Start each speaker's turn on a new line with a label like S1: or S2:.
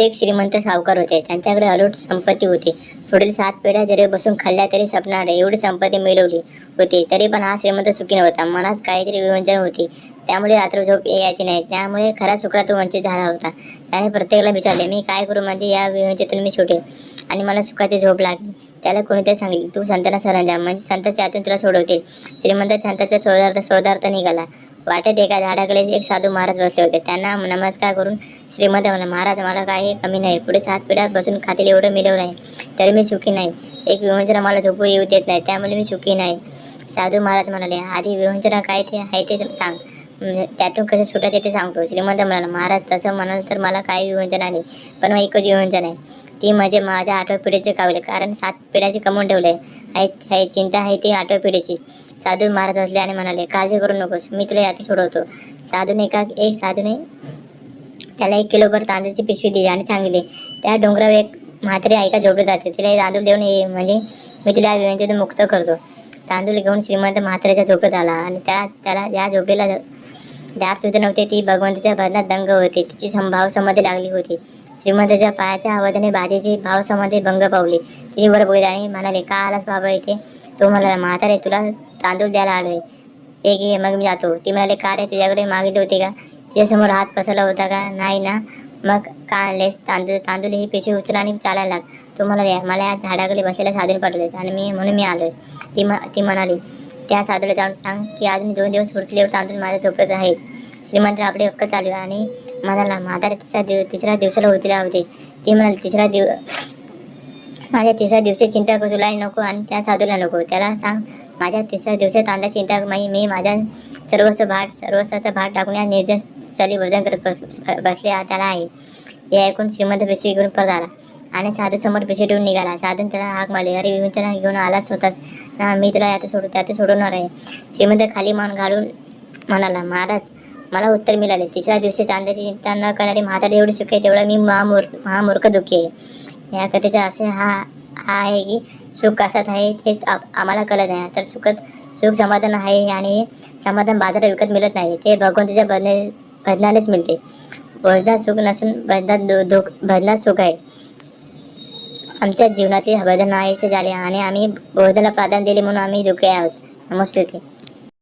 S1: एक श्रीमंत सावकार होते. त्यांच्याकडे अलोट संपत्ती होती. पुढील सात पिढ्या जरी बसून खाल्ल्या तरी संपणार एवढी संपत्ती मिळवली होती. तरी पण हा श्रीमंत सुखी नव्हता. मनात काहीतरी विवंचन होती. त्यामुळे रात्र झोप यायची नाही. त्यामुळे खरा सुखला तो वंचित झाला होता. त्याने प्रत्येकाला विचारले मी काय करू? म्हणजे या विवंचेतून मी सुटेल आणि मला सुखाची झोप लागली. त्याला कोणीतरी सांगितले तू संतांना सरंजा. जा म्हणजे संतांच्या हातून तुला सोडवतील. श्रीमंत संतांचा शोधार्थ शोधार्थ निघाला. वाटेत एका झाडाकडे एक साधू महाराज बसले होते. त्यांना नमस्कार करून श्रीमंत म्हणा महाराज मला काही कमी नाही. पुढे सात पिढ्यात बसून खातील एवढं मिळवलं आहे. तरी मी सुखी नाही. एक विवंचना मला झोपू येऊ देत नाही. त्यामुळे मी सुखी नाही. साधू महाराज म्हणाले आधी विवंचना काय ते आहे ते सांग. म्हणजे त्यातून कसे सुटायचे ते सांगतो. श्रीमंत म्हणाला महाराज तसं म्हणाल तर मला काही विवंचना नाही पण मग एकच विवंचना आहे. ती म्हणजे माझ्या आठव्या पिढीचे कावले. कारण सात पिढ्याचे कमवून ठेवले. आहे चिंता आहे ती आठव्या पिढीची. साधू महाराज असले आणि म्हणाले काळजी करू नकोस मी तुला यात सोडवतो. साधूने का एक साधूने त्याला एक किलोभर तांदळाची पिशवी दिली आणि सांगितले त्या डोंगरावर एक म्हातारी ऐका झोपडे जाते. तिला हे तांदूळ देऊन ये म्हणजे मी तुला या मुक्त करतो. तांदूळ घेऊन श्रीमंत म्हाताऱ्याच्या झोपडीत आला आणि त्या त्याला या झोपडीला दार सुद्धा नव्हते ती भगवंताच्या भजनात दंग होते. तिची संभाव समाधी लागली होती. श्रीमंताच्या पायाच्या आवाजाने बाजेची भाव समाधी भंग पावले. तिने वर बघितले आणि म्हणाले का आलास बाबा इथे? तो म्हणाला म्हातारे तुला तांदूळ द्यायला आलोय. एक घे मग मी जातो. ती म्हणाले का रे तुझ्याकडे मागितले होते का? तुझ्यासमोर हात पसरला होता का? नाही ना. मग का आणलेस तांदूळ तांदूळ ही पिशवी उचला आणि चालायला लाग. तो म्हणाले मला या झाडाकडे बसायला साधून पाठवले आणि मी म्हणून मी आलोय. ती म ती म्हणाली त्या साधूला जाऊन सांग की अजून दोन दिवस पुढचे तांदूळ माझ्या झोपडत आहे श्रीमंत आपले हक्क चालू आणि म्हणाला म्हातारे तिसऱ्या दिव तिसऱ्या दिवसाला होतीला होते. ती म्हणाले तिसऱ्या दिव माझ्या तिसऱ्या दिवशी चिंता करू तुलाही नको आणि त्या साधूला नको. त्याला सांग माझ्या तिसऱ्या दिवशी तांदा चिंता माई मी माझ्या सर्वस्व भाट सर्वस्वाचा भाट टाकून या निर्जन स्थळी भोजन करत बस बसले त्याला आहे हे ऐकून श्रीमंत पेशी घेऊन परत आला. आणि साधू समोर पेशी ठेवून निघाला. साधून त्याला हाक मारली. अरे विवंचना घेऊन आलाच स्वतःच ना मी तुला यात सोडू त्यात सोडवणार आहे. श्रीमंत खाली मान घालून म्हणाला महाराज मला उत्तर मिळाले. तिसऱ्या दिवशी चांद्याची चिंता न करणारी म्हातारी एवढी सुखी आहे तेवढा मी महामूर महामूर्ख दुःखी आहे. या कथेचा असे हा हा आहे की सुख कसात आहे हे आम्हाला कळत नाही. तर सुखत सुख समाधान आहे आणि समाधान बाजारात विकत मिळत नाही. ते भगवंताच्या भजने भजनानेच मिळते भजनात सुख नसून भजनात दु दुःख भजनात सुख आहे. आमच्या जीवनातील भजन नाहीसे झाले आणि आम्ही भोजनाला प्राधान्य दिले म्हणून आम्ही दुःखी आहोत. नमस्ते.